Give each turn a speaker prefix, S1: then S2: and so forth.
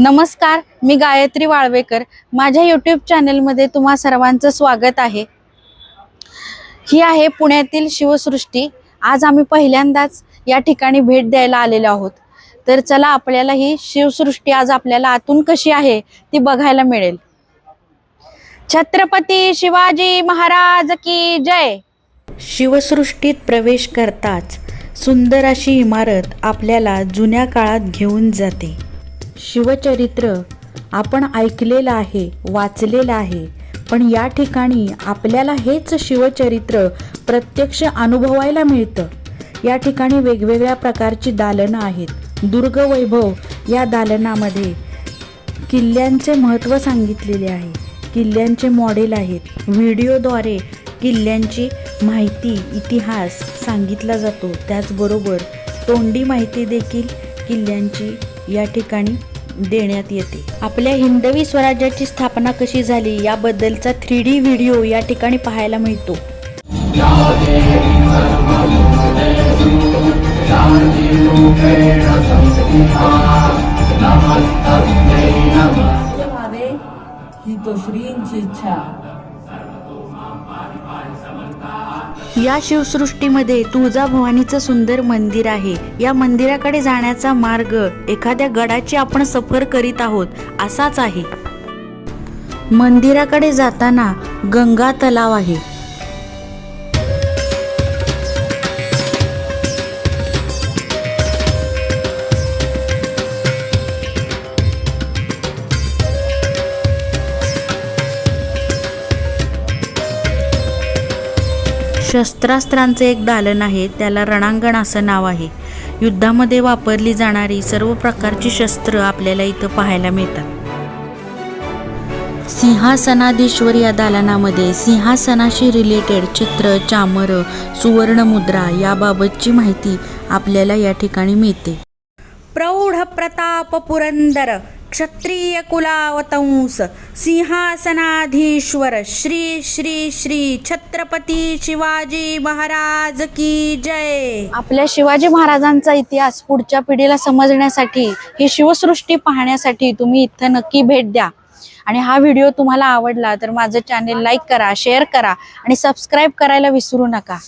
S1: नमस्कार मी गायत्री वाळवेकर. माझ्या यूट्यूब चॅनेलमध्ये तुम्हा सर्वांचं स्वागत आहे. ही आहे पुण्यातील शिवसृष्टी. आज आम्ही पहिल्यांदाच या ठिकाणी भेट द्यायला आलेलो आहोत. तर चला आपल्याला ही शिवसृष्टी आज आपल्याला आतून कशी आहे ती बघायला मिळेल. छत्रपती शिवाजी महाराज की जय! शिवसृष्टीत प्रवेश करताच सुंदर अशी इमारत आपल्याला जुन्या काळात घेऊन जाते. शिवचरित्र आपण ऐकलेलं आहे वाचलेलं आहे. पण या ठिकाणी आपल्याला हेच शिवचरित्र प्रत्यक्ष अनुभवायला मिळतं. या ठिकाणी वेगवेगळ्या प्रकारची दालनं आहेत. दुर्ग वैभव या दालनामध्ये किल्ल्यांचे महत्त्व सांगितलेले आहे. किल्ल्यांचे मॉडेल आहेत. व्हिडिओद्वारे किल्ल्यांची माहिती इतिहास सांगितला जातो. त्याचबरोबर तोंडी माहिती देखील किल्ल्यांची या ठिकाणी देण्यात येते आपल्या हिंदवी स्वराज्याची स्थापना कशी झाली याबद्दलचा थ्री डी व्हिडिओ या ठिकाणी पाहायला मिळतो
S2: ही तो श्रींची इच्छा
S1: या शिवसृष्टीमध्ये तुळजाभवानीचं सुंदर मंदिर आहे. या मंदिराकडे जाण्याचा मार्ग एखाद्या गडाची आपण सफर करीत आहोत असाच आहे. मंदिराकडे जाताना गंगा तलाव आहे. शस्त्रास्त्रांचे एक दालन आहे त्याला रणांगण असं नाव आहे. युद्धामध्ये वापरली जाणारी सर्व प्रकारची शस्त्र आपल्याला इथं पाहायला मिळतात. सिंहासनाधीश्वर या दालनामध्ये सिंहासनाशी रिलेटेड चित्र चामर सुवर्ण मुद्रा याबाबतची माहिती आपल्याला या ठिकाणी मिळते. प्रौढ प्रताप पुरंदर क्षत्रिय कुलावतंस सिंहासनाधीश्वर श्री श्री श्री छत्रपती शिवाजी महाराज की जय. आपल्या शिवाजी महाराजांचा इतिहास पुढच्या पिढीला समजण्यासाठी ही शिवसृष्टी पाहण्यासाठी तुम्ही इथं नक्की भेट द्या. आणि हा व्हिडिओ तुम्हाला आवडला तर माझं चॅनेल लाईक करा शेअर करा आणि सबस्क्राईब करायला विसरू नका.